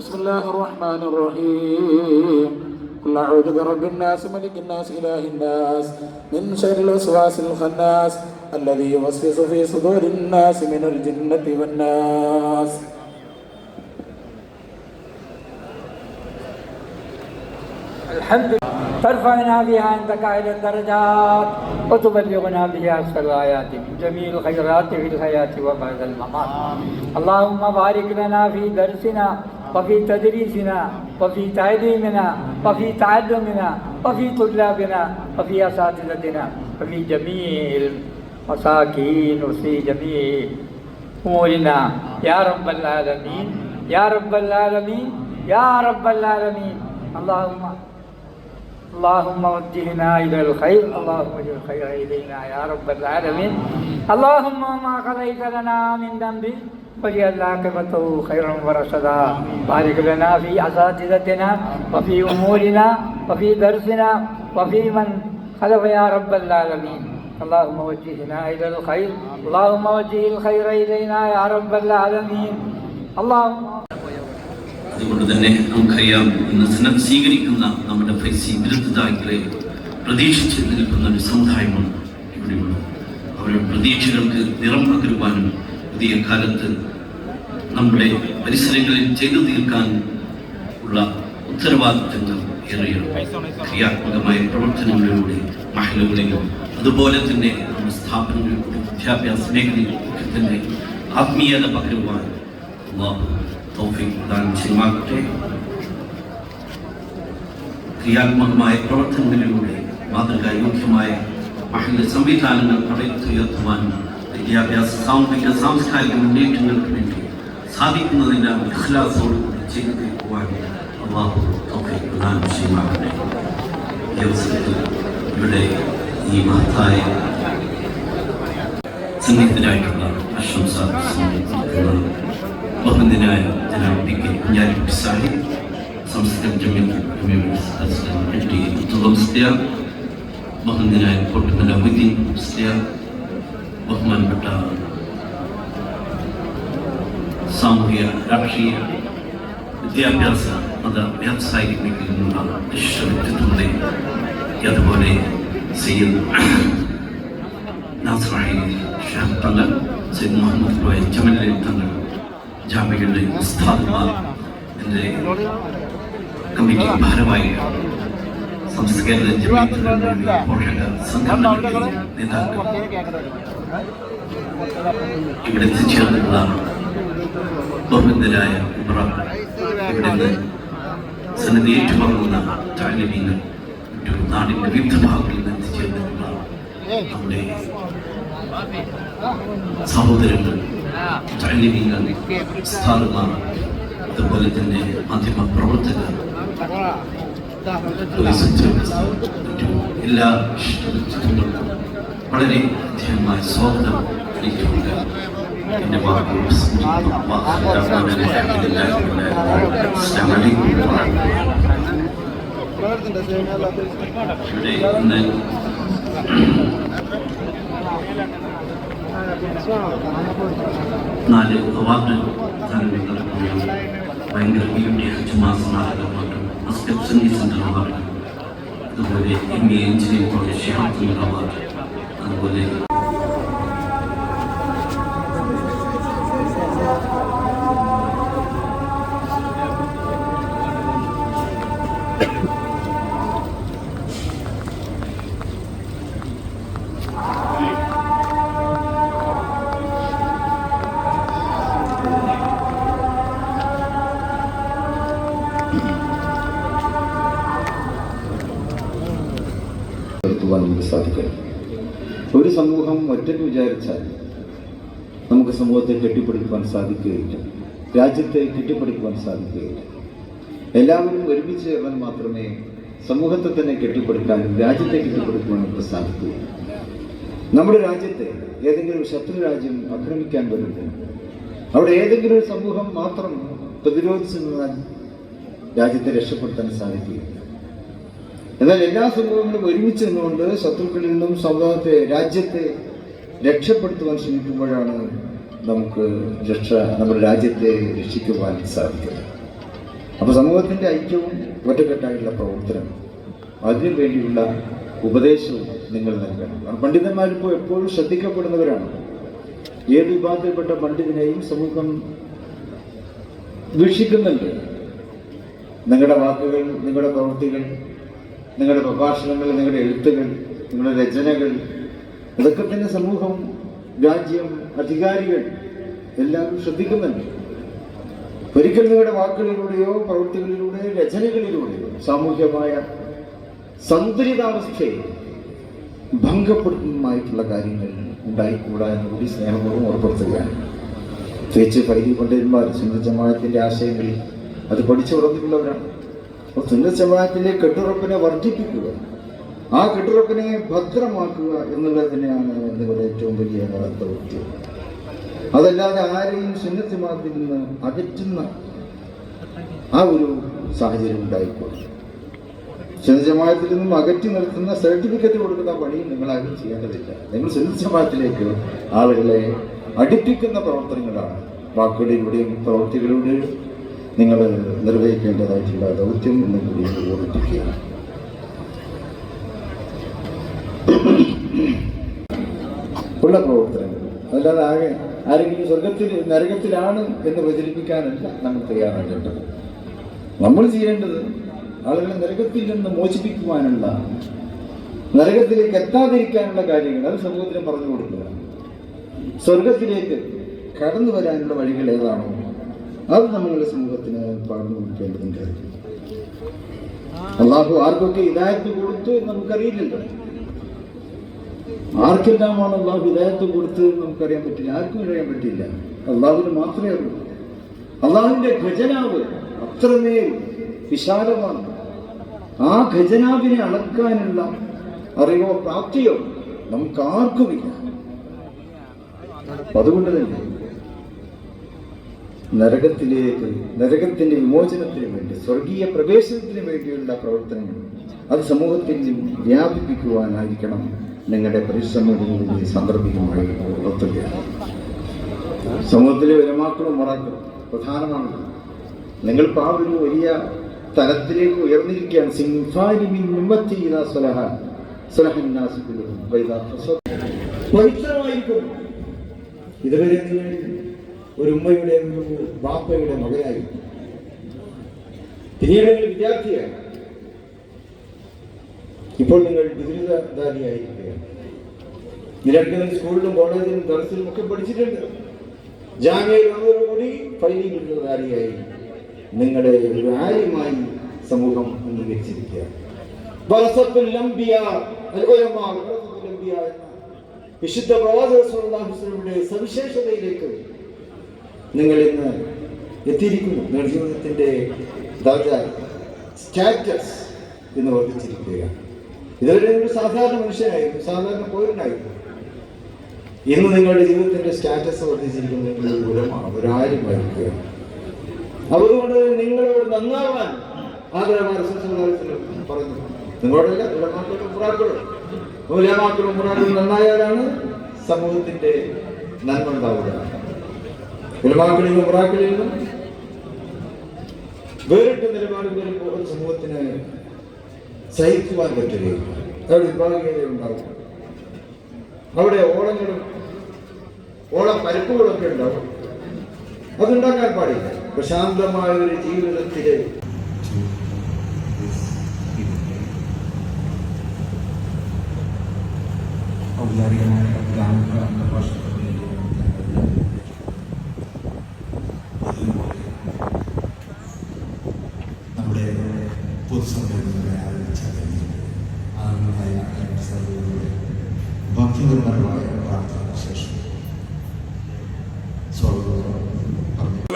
بسم الله الرحمن الرحيم. قل أعوذ برب الناس ملك الناس إله الناس من شر الوسواس الخناس الذي يوسوس في صدور الناس من الجنة والناس. الحمد لله ترفعنا بها عندك إلى الدرجات وتبلغنا بها أكثر الآيات من جميع الخيرات في الحياة وبعد الممات. اللهم بارك لنا في درسنا وفي تدريسنا وفي تعليمنا وفي تعلمنا وفي طلابنا وفي أساتذتنا وفي جميع المساكين وفي جميع أمورنا. يا رب العالمين يا رب العالمين يا رب العالمين. اللهم اللهم وجهنا إلى الخير. اللهم اجعل الخير إلينا يا رب العالمين. اللهم ما قضيت لنا من ذنب. واجعل عاقبته خيرا ورشدا بارك لنا في اساتذتنا وفي امورنا وفي درسنا وفي من خلف يا رب العالمين اللهم وجهنا الى الخير اللهم وجه الخير الينا يا رب العالمين اللهم അതുകൊണ്ട് തന്നെ നമുക്കറിയാം ഇന്ന് സ്നം സ്വീകരിക്കുന്ന നമ്മുടെ ഫൈസി ബിരുദദായികളെ പ്രതീക്ഷിച്ച് നിൽക്കുന്ന ഒരു സമുദായമാണ് ഇവിടെയുള്ളത് അവരുടെ പ്രതീക്ഷകൾക്ക് നിറം പകരുവാനും പുതിയ കാലത്ത് നമ്മുടെ പരിസരങ്ങളിൽ ചെയ്തു തീർക്കാൻ ഉള്ള ഉത്തരവാദിത്തങ്ങൾ ഏറെയാണ്. ക്രിയാത്മകമായ പ്രവർത്തനങ്ങളിലൂടെ മഹിളകളിലും അതുപോലെ തന്നെ നമ്മുടെ സ്ഥാപനങ്ങളിലൂടെ വിദ്യാഭ്യാസ മേഖലയിലൊക്കെ തന്നെ ആത്മീയത പകരുവാൻ ചെയ്യുമാകട്ടെ ക്രിയാത്മകമായ പ്രവർത്തനങ്ങളിലൂടെ മാതൃകായോഗ്യമായ മഹിള സംവിധാനങ്ങൾ പടത്തുയർത്തുവാനും വിദ്യാഭ്യാസ സാമൂഹിക സാംസ്കാരിക മുന്നേറ്റങ്ങൾക്ക് വേണ്ടി സാധിക്കുന്നതിന് ഇഖ്ലാസോടുകൂടി ചെയ്തു തീർക്കുവാൻ അള്ളാഹു തൗഫീഖ് പ്രദാനം ചെയ്യുമാകട്ടെ ഈ അവസരത്തിൽ ഇവിടെ ഈ മഹത്തായ സംഗീതത്തിനായിട്ടുള്ള പ്രശംസ ബഹുമതിനായ ജനാബ് കെ കുഞ്ഞാലിക്കുട്ടി സാഹിബ് സംസ്കൃത ജമീൽ എൽ ടി മുസ്ലിയാർ ബഹുന്ദനായ കോട്ടുമല മുദ്ദീൻ ബഹുമാനപ്പെട്ട സാമൂഹിക രാഷ്ട്രീയ വിദ്യാഭ്യാസ മത വ്യാവസായിക മേഖലയിലുള്ള വിശ്വവ്യക്തിത്വത്തെ അതുപോലെ സയ്യദ് നാസറായി ഷാഹ് തങ്ങൾ സയ്യിദ് മുഹമ്മദ് പോയ ജമലി തങ്ങൾ ജാമ്യകളുടെ ഉസ്താദ്മാർ എന്റെ കമ്മിറ്റി ഭാരവാഹി സംസ്കൃത പോഷക സംഘടനകളുടെ നേതാക്കൾ. ഇവിടെ എത്തിച്ചേർന്നിട്ടുള്ള ബഹുബന്ധരായ ഉമ്ര. ഇവിടെ നിന്ന് സന്നിധി ഏറ്റുവാങ്ങുന്ന താലിബീങ്ങൾ മറ്റു നാടിന്റെ വിവിധ ഭാഗങ്ങളിൽ നിന്ന് എത്തിച്ചേർന്നിട്ടുള്ള നമ്മുടെ സഹോദരങ്ങൾ താലിബീങ്ങൾ സ്ഥാനമാർ അതുപോലെ തന്നെ മാധ്യമ പ്രവർത്തകർ എല്ലാ വളരെ അധ്യയമായ സ്വാഗതം എന്റെ വാക്കുകൾ സ്മരിക്കുന്നു. അൽഹംദുലില്ലാഹി റബ്ബിൽ ആലമീൻ. അസ്സലാമു അലൈക്കും വറഹ്മത്തുള്ളാഹി. ഇവിടെ ഇന്ന് നാല് അവാർഡ് ധാരണകൾ ഭയങ്കര ബ്യൂട്ടി ഹജ്ജ് മാസം നാടകമായിട്ടും മസ്കറ്റ് സംഗീത സെന്റർ അവാർഡ് അതുപോലെ M A engineering college Shihab award അതുപോലെ ഒരു സമൂഹം ഒറ്റയ്ക്ക് വിചാരിച്ചാൽ നമുക്ക് സമൂഹത്തെ കെട്ടിപ്പടുക്കുവാൻ സാധിക്കുകയില്ല. രാജ്യത്തെ കെട്ടിപ്പടുക്കുവാൻ സാധിക്കുകയില്ല. എല്ലാവരും ഒരുമിച്ച് ചേർന്നാൽ മാത്രമേ സമൂഹത്തെ തന്നെ കെട്ടിപ്പടുക്കാനും രാജ്യത്തെ കെട്ടിപ്പടുക്കുവാനും നമുക്ക് സാധിക്കുകയുള്ളൂ. നമ്മുടെ രാജ്യത്തെ ഏതെങ്കിലും ശത്രു രാജ്യം ആക്രമിക്കാൻ വരുമ്പോൾ അവിടെ ഏതെങ്കിലും ഒരു സമൂഹം മാത്രം പ്രതിരോധിച്ചു നിന്നാൽ രാജ്യത്തെ രക്ഷപ്പെടുത്താൻ സാധിക്കുകയില്ല. എന്നാൽ എല്ലാ സംഭവങ്ങളും ഒരുമിച്ച് നിന്നുകൊണ്ട് ശത്രുക്കളിൽ നിന്നും സമൂഹത്തെ രാജ്യത്തെ രക്ഷപ്പെടുത്തുവാൻ ശ്രമിക്കുമ്പോഴാണ് നമുക്ക് രക്ഷ നമ്മുടെ രാജ്യത്തെ രക്ഷിക്കുവാൻ സാധിക്കുന്നത്. അപ്പോൾ സമൂഹത്തിന്റെ ഐക്യവും ഒറ്റക്കെട്ടായിട്ടുള്ള പ്രവർത്തനം അതിനു വേണ്ടിയുള്ള ഉപദേശവും നിങ്ങൾ നൽകണം. പണ്ഡിതന്മാരിപ്പോൾ എപ്പോഴും ശ്രദ്ധിക്കപ്പെടുന്നവരാണ്. ഏത് വിഭാഗത്തിൽപ്പെട്ട പണ്ഡിതനെയും സമൂഹം വീക്ഷിക്കുന്നുണ്ട്. നിങ്ങളുടെ വാക്കുകൾ നിങ്ങളുടെ പ്രവൃത്തികൾ നിങ്ങളുടെ പ്രഭാഷണങ്ങൾ നിങ്ങളുടെ എഴുത്തുകൾ നിങ്ങളുടെ രചനകൾ ഇതൊക്കെ തന്നെ സമൂഹം രാജ്യം അധികാരികൾ എല്ലാവരും ശ്രദ്ധിക്കുന്നുണ്ട്. ഒരിക്കൽ നിങ്ങളുടെ വാക്കുകളിലൂടെയോ പ്രവൃത്തികളിലൂടെയോ രചനകളിലൂടെയോ സാമൂഹ്യമായ സന്തുലിതാവസ്ഥയെ ഭംഗപ്പെടുത്തുന്നതുമായിട്ടുള്ള കാര്യങ്ങൾ ഉണ്ടായിക്കൂടാ എന്ന് കൂടി സ്നേഹപൂർവം ഉറപ്പെടുത്തുകയാണ് പ്രത്യേകിച്ച് ഫൈലി പണ്ഡിതന്മാർ സുന്ദരജമായത്തിന്റെ ആശയങ്ങളിൽ അത് പഠിച്ചു വളർന്നിട്ടുള്ളവരാണ് അപ്പോൾ കെട്ടുറപ്പിനെ വർദ്ധിപ്പിക്കുക ആ കെട്ടുറപ്പിനെ ഭദ്രമാക്കുക എന്നുള്ളത് തന്നെയാണ് നിങ്ങളുടെ ഏറ്റവും വലിയ ദൗത്യം അതല്ലാതെ ആരെയും സുന്നത്തിമാർത്തിൽ നിന്ന് അകറ്റുന്ന ആ ഒരു സാഹചര്യം ഉണ്ടായിക്കോട്ടെ സുന്നജമായത്തിൽ നിന്നും അകറ്റി നിർത്തുന്ന സർട്ടിഫിക്കറ്റ് കൊടുക്കുന്ന പണി നിങ്ങളാരും ചെയ്യേണ്ടതില്ല. നിങ്ങൾ സുന്നജമായത്തിലേക്ക് ആളുകളെ അടുപ്പിക്കുന്ന പ്രവർത്തനങ്ങളാണ്. വാക്കുകളിലൂടെയും പ്രവൃത്തികളിലൂടെയും നിങ്ങൾ നിർവഹിക്കേണ്ടതായിട്ടുള്ള ദൗത്യം എന്ന് കൂടി ഓർമ്മിപ്പിക്കുകയാണ്. ഉള്ള പ്രവർത്തനങ്ങൾ. അതല്ലാതെ ആകെ ആരെങ്കിലും സ്വർഗത്തിൽ നരകത്തിലാണ് എന്ന് പ്രചരിപ്പിക്കാനല്ല നമ്മൾ തയ്യാറാകേണ്ടത്. നമ്മൾ ചെയ്യേണ്ടത് ആളുകളെ നരകത്തിൽ നിന്ന് മോചിപ്പിക്കുവാനുള്ള നരകത്തിലേക്ക് എത്താതിരിക്കാനുള്ള കാര്യങ്ങൾ. അത് സമൂഹത്തിന് പറഞ്ഞു കൊടുക്കുക. സ്വർഗത്തിലേക്ക് കടന്നു വരാനുള്ള വഴികൾ ഏതാണോ അത് നമ്മളുടെ സമൂഹത്തിന് പറഞ്ഞു കൊടുക്കേണ്ടതുണ്ട് അള്ളാഹു ആർക്കൊക്കെ ഇതായത്ത് കൊടുത്തു നമുക്കറിയില്ലല്ലോ. ആർക്കെല്ലാമാണ് അള്ളാഹു ഹിദായത്ത് എന്ന് നമുക്കറിയാൻ പറ്റില്ല ആർക്കും അറിയാൻ പറ്റില്ല. അള്ളാഹുവിന് മാത്രമേ അറിയൂ. അള്ളാഹുവിന്റെ ഖജനാവ് അത്രമേൽ വിശാലമാണ്. ആ ഖജനാവിനെ അളക്കാനുള്ള അറിവോ പ്രാപ്തിയോ നമുക്ക് ആർക്കുമില്ല അതുകൊണ്ട് തന്നെ നരകത്തിലേക്ക് നരകത്തിന്റെ വിമോചനത്തിന് വേണ്ടി സ്വർഗീയ പ്രവേശനത്തിന് വേണ്ടിയുള്ള പ്രവർത്തനങ്ങൾ അത് സമൂഹത്തിൽ വ്യാപിപ്പിക്കുവാനായിരിക്കണം. നിങ്ങളുടെ പരിശ്രമങ്ങളിൽ സാന്ദർഭികമായി ഉണർത്തുകയാണ് സമൂഹത്തിലെ വിലമാക്കളും മറാക്കളും പ്രധാനമാണ്. നിങ്ങൾ ആ ഒരു വലിയ തലത്തിലേക്ക് ഉയർന്നിരിക്കുകയാണ് പവിത്രമായിരിക്കും ഇതുവരെ ഒരു ഉമ്മയുടെ ഒരു ബാപ്പയുടെ മകനായി. പിന്നീട് നിങ്ങൾ വിദ്യാർത്ഥിയായി ഇപ്പോൾ നിങ്ങൾ ബിരുദധാരിയായിരിക്കുകയാണ്. ഇതിനിടയ്ക്ക് സ്കൂളിലും കോളേജിലും ദർസിലും ഒക്കെ പഠിച്ചിട്ടുണ്ട്. ജാമ്യയിൽ വന്നതോടുകൂടി ഫൈലി ബിരുദധാരിയായി നിങ്ങളെ ഒരു ആര്യമായി സമൂഹം എന്ന വിശുദ്ധ പ്രവാചകരുടെ സവിശേഷതയിലേക്ക് നിങ്ങൾ ഇന്ന് എത്തിയിരിക്കുന്നു. നിങ്ങളുടെ ജീവിതത്തിന്റെ സ്റ്റാറ്റസ് എന്ന് വർദ്ധിച്ചിരിക്കുകയാണ്. ഇതുവരെ നിങ്ങൾ സാധാരണ മനുഷ്യനായിരുന്നു. സാധാരണ പൗരനായിരുന്നു. ഇന്ന് നിങ്ങളുടെ ജീവിതത്തിന്റെ സ്റ്റാറ്റസ് വർദ്ധിച്ചിരിക്കുന്ന നിങ്ങൾ ഗുണമാണ് ഒരു ആര്യമായിരിക്കുകയാണ് അതുകൊണ്ട് നിങ്ങളോട് നന്നാവാൻ ആഗ്രഹമായ പറഞ്ഞു നിങ്ങളോടല്ല ഉലമാക്കളും പുറാക്കളും ഉലമാക്കളും പുറാക്കളും നന്നായാലാണ് സമൂഹത്തിന്റെ നന്മ ഉണ്ടാവുക. പുറാക്കളിൽ നിന്നും വേറിട്ട നിലപാടുകളിൽ വരുമ്പോൾ സമൂഹത്തിന് സഹിക്കുവാൻ പറ്റുകയില്ല അവിടെ വിഭാഗീയത ഉണ്ടാവും അവിടെ ഓളങ്ങളും ഓള പരപ്പുകളൊക്കെ ഉണ്ടാവും. അതുണ്ടാക്കാൻ പാടില്ല. പ്രശാന്തമായ ഒരു ജീവിതത്തിൽ ഔപചാരികമായ ഗ്രാമ അന്തർഭാഷകളിൽ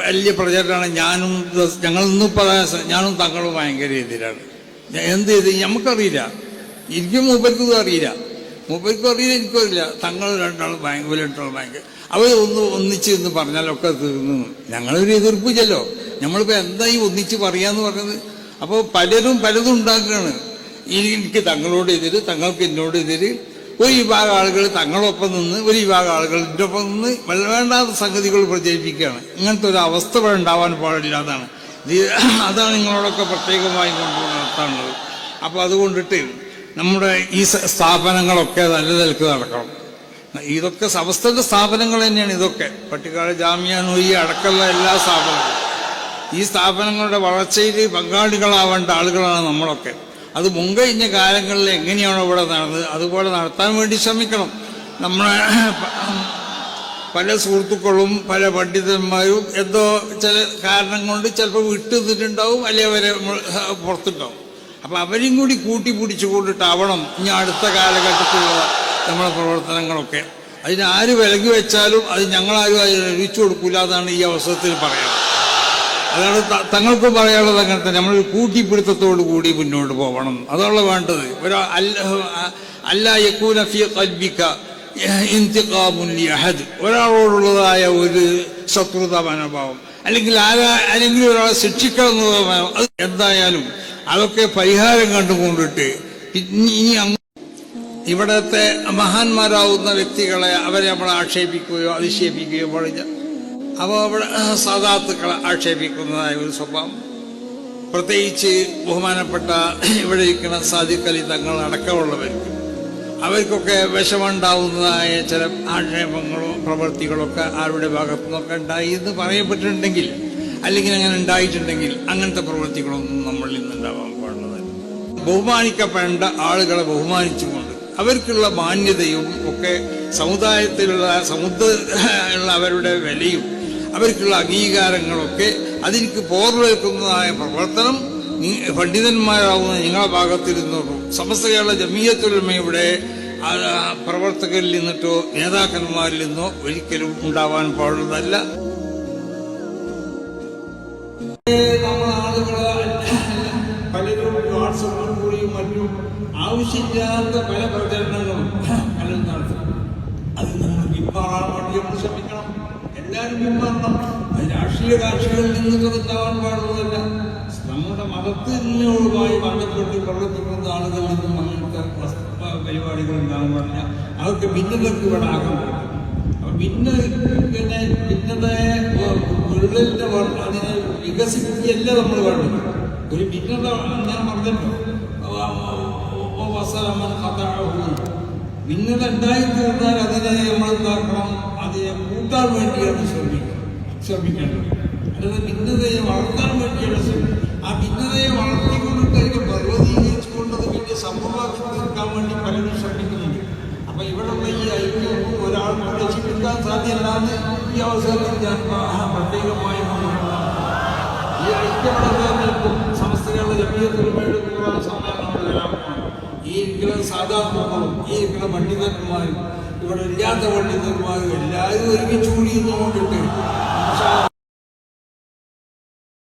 വലിയ പ്രചരണമാണ് ഞാനും ഞങ്ങൾ ഞങ്ങളൊന്നും പറയാൻ ഞാനും തങ്ങളും ഭയങ്കര ഞാൻ എന്ത് ചെയ്ത്? നമുക്കറിയില്ല എനിക്കും മൂപ്പർക്കും അറിയില്ല. മൂപ്പർക്കും അറിയില്ല എനിക്കും അറിയില്ല. തങ്ങൾ രണ്ടാളും ഭയങ്കര രണ്ടാളും ഭയങ്കര അവർ ഒന്ന് ഒന്നിച്ച് എന്ന് പറഞ്ഞാലൊക്കെ തീർന്നു. ഞങ്ങളൊരു എതിർപ്പില്ലല്ലോ നമ്മളിപ്പോൾ എന്താ ഈ ഒന്നിച്ച് പറയാന്ന് പറഞ്ഞത്? അപ്പോൾ പലരും പലതും ഉണ്ടാക്കുകയാണ്. എനിക്ക് തങ്ങളോട് എതിര് തങ്ങൾക്ക് എന്നോട് എതിര്. ഒരു വിഭാഗം ആളുകൾ തങ്ങളൊപ്പം നിന്ന് ഒരു വിഭാഗം ആളുകൾ എന്റെ ഒപ്പം നിന്ന് വേണ്ടാത്ത സംഗതികൾ പ്രചരിപ്പിക്കുകയാണ്. ഇങ്ങനത്തെ ഒരു അവസ്ഥ ഉണ്ടാവാൻ പാടില്ല അതാണ് നിങ്ങളോടൊക്കെ പ്രത്യേകമായി കൊണ്ട് നടത്താനുള്ളത്. അപ്പോൾ അതുകൊണ്ടിട്ട് നമ്മുടെ ഈ സ്ഥാപനങ്ങളൊക്കെ നല്ല നിലയ്ക്ക് നടക്കണം. ഇതൊക്കെ സമസ്തന്റെ സ്ഥാപനങ്ങൾ തന്നെയാണ് ഇതൊക്കെ. പട്ടിക്കാട് ജാമ്യ നൂയി അടക്കമുള്ള എല്ലാ സ്ഥാപനങ്ങളും. ഈ സ്ഥാപനങ്ങളുടെ വളർച്ചയിൽ പങ്കാളികളാവേണ്ട ആളുകളാണ് നമ്മളൊക്കെ. അത് മുൻകഴിഞ്ഞ കാലങ്ങളിൽ എങ്ങനെയാണോ ഇവിടെ നടന്നത് അതുപോലെ നടത്താൻ വേണ്ടി ശ്രമിക്കണം. നമ്മളെ പല സുഹൃത്തുക്കളും പല പണ്ഡിതന്മാരും എന്തോ ചില കാരണം കൊണ്ട് ചിലപ്പോൾ വിട്ടുനിന്നിട്ടുണ്ടാവും അല്ലെങ്കിൽ അവരെ പുറത്തുണ്ടാവും. അപ്പം അവരെയും കൂടി കൂട്ടി പിടിച്ചു കൊണ്ടിട്ടാവണം ഇനി അടുത്ത കാലഘട്ടത്തിലുള്ള നമ്മുടെ പ്രവർത്തനങ്ങളൊക്കെ. അതിനാര് വിലകി വെച്ചാലും അത് ഞങ്ങളാരും അതിന് ഒഴിച്ചു കൊടുക്കില്ല എന്നാണ് ഈ അവസരത്തിൽ പറയുന്നത് അതാണ് തങ്ങൾക്ക് പറയാനുള്ളത് അങ്ങനെ തന്നെ. നമ്മൾ കൂട്ടിപ്പിടുത്തത്തോടു കൂടി മുന്നോട്ട് പോകണം അതാണ് വേണ്ടത്. ഒരു അല്ല യക്കൂന ഫി അഹദ് ഒരാളോടുള്ളതായ ഒരു ശത്രുത മനോഭാവം. അല്ലെങ്കിൽ ആരാ അല്ലെങ്കിൽ ഒരാളെ ശിക്ഷിക്കണം അത് എന്തായാലും അതൊക്കെ പരിഹാരം കണ്ടുകൊണ്ടിട്ട് ഇനി അങ്ങ് ഇവിടത്തെ മഹാന്മാരാവുന്ന വ്യക്തികളെ അവരെ നമ്മൾ ആക്ഷേപിക്കുകയോ അധിക്ഷേപിക്കുകയോ പാടില്ല അപ്പോൾ അവിടെ സാധാത്തുക്കളെ ആക്ഷേപിക്കുന്നതായ ഒരു സ്വഭാവം. പ്രത്യേകിച്ച് ബഹുമാനപ്പെട്ട ഇവിടെ ഇരിക്കുന്ന സാധിക്കലി തങ്ങൾ അടക്കമുള്ളവർക്ക്. അവർക്കൊക്കെ വിഷമുണ്ടാവുന്നതായ ചില ആക്ഷേപങ്ങളോ പ്രവൃത്തികളൊക്കെ ആരുടെ ഭാഗത്തു നിന്നൊക്കെ ഉണ്ടായി എന്ന് പറയപ്പെട്ടിട്ടുണ്ടെങ്കിൽ അല്ലെങ്കിൽ അങ്ങനെ ഉണ്ടായിട്ടുണ്ടെങ്കിൽ അങ്ങനത്തെ പ്രവൃത്തികളൊന്നും നമ്മൾ നിന്നുണ്ടാവാൻ പാടുന്നതല്ല ബഹുമാനിക്കപ്പെടേണ്ട ആളുകളെ ബഹുമാനിച്ചുകൊണ്ട് അവർക്കുള്ള മാന്യതയും ഒക്കെ സമുദായത്തിലുള്ള സമുദ്ര അവരുടെ വിലയും അവർക്കുള്ള അംഗീകാരങ്ങളൊക്കെ അതിലേക്ക് പോർവേൽക്കുന്നതായ പ്രവർത്തനം പണ്ഡിതന്മാരാകുന്ന നിങ്ങളുടെ ഭാഗത്തിരുന്നോട്ടും സമസ്ത കേരള ജമീയത്തുലമയുടെ പ്രവർത്തകരിൽ നിന്നിട്ടോ നേതാക്കന്മാരിൽ നിന്നോ ഒരിക്കലും ഉണ്ടാവാൻ പാടുന്നതല്ല ഭാഷകളിൽ കാക്ഷികളിൽ കൃത്താവാൻ പാടുന്നതല്ല. നമ്മുടെ മതത്തിനോടുമായി ബന്ധപ്പെട്ട് പ്രവർത്തിക്കുന്ന ആളുകളിൽ നിന്നും അങ്ങനത്തെ പരിപാടികൾ ഉണ്ടാകാൻ പാടില്ല അവർക്ക് ഭിന്നതയ്ക്ക് ഇവിടെ ആകാൻ പാടില്ല ഭിന്ന ഭിന്നതയെ വ- അതിനെ വികസിപ്പിക്കുകയല്ല നമ്മൾ വേണ്ടത്. ഒരു ഭിന്നത ഞാൻ പറഞ്ഞല്ലോ. ഭിന്നത ഉണ്ടായിത്തീർന്നാൽ അതിനെ നമ്മൾ എന്താക്കണം അതിനെ കൂട്ടാൻ വേണ്ടിയാണ് ശ്രമിക്കുക. ശ്രമിക്കേണ്ടത്. അല്ലാതെ ഭിന്നതയെ വളർത്താൻ വേണ്ടിയുള്ള ശ്രമം ആ ഭിന്നതയെ വളർത്തിക്കൊണ്ടിട്ട് അതിനെ പർവതീകരിച്ചുകൊണ്ട് അത് വലിയ തീർക്കാൻ വേണ്ടി പലരും ശ്രമിക്കുന്നുണ്ട് അപ്പൊ ഇവിടെയുള്ള ഈ ഐക്യം ഒരാൾക്ക് രക്ഷിപ്പിക്കാൻ സാധ്യമല്ലാന്ന് ഈ അവസരത്തിൽ ഞാൻ പ്രത്യേകമായി. ഈ ഐക്യമുള്ള നിൽക്കും സമസ്തകളുടെ ജമീയത്തിലുമയുടെ വരാൻ പോകുന്നു. ഈ ഇരിക്കുന്ന ഈ ഇരിക്കുന്ന പണ്ഡിതന്മാരും ഇവിടെ ഇല്ലാത്ത പണ്ഡിതന്മാരും എല്ലാവരും ഒരുമിച്ച് കൂടി കൊണ്ടിട്ട്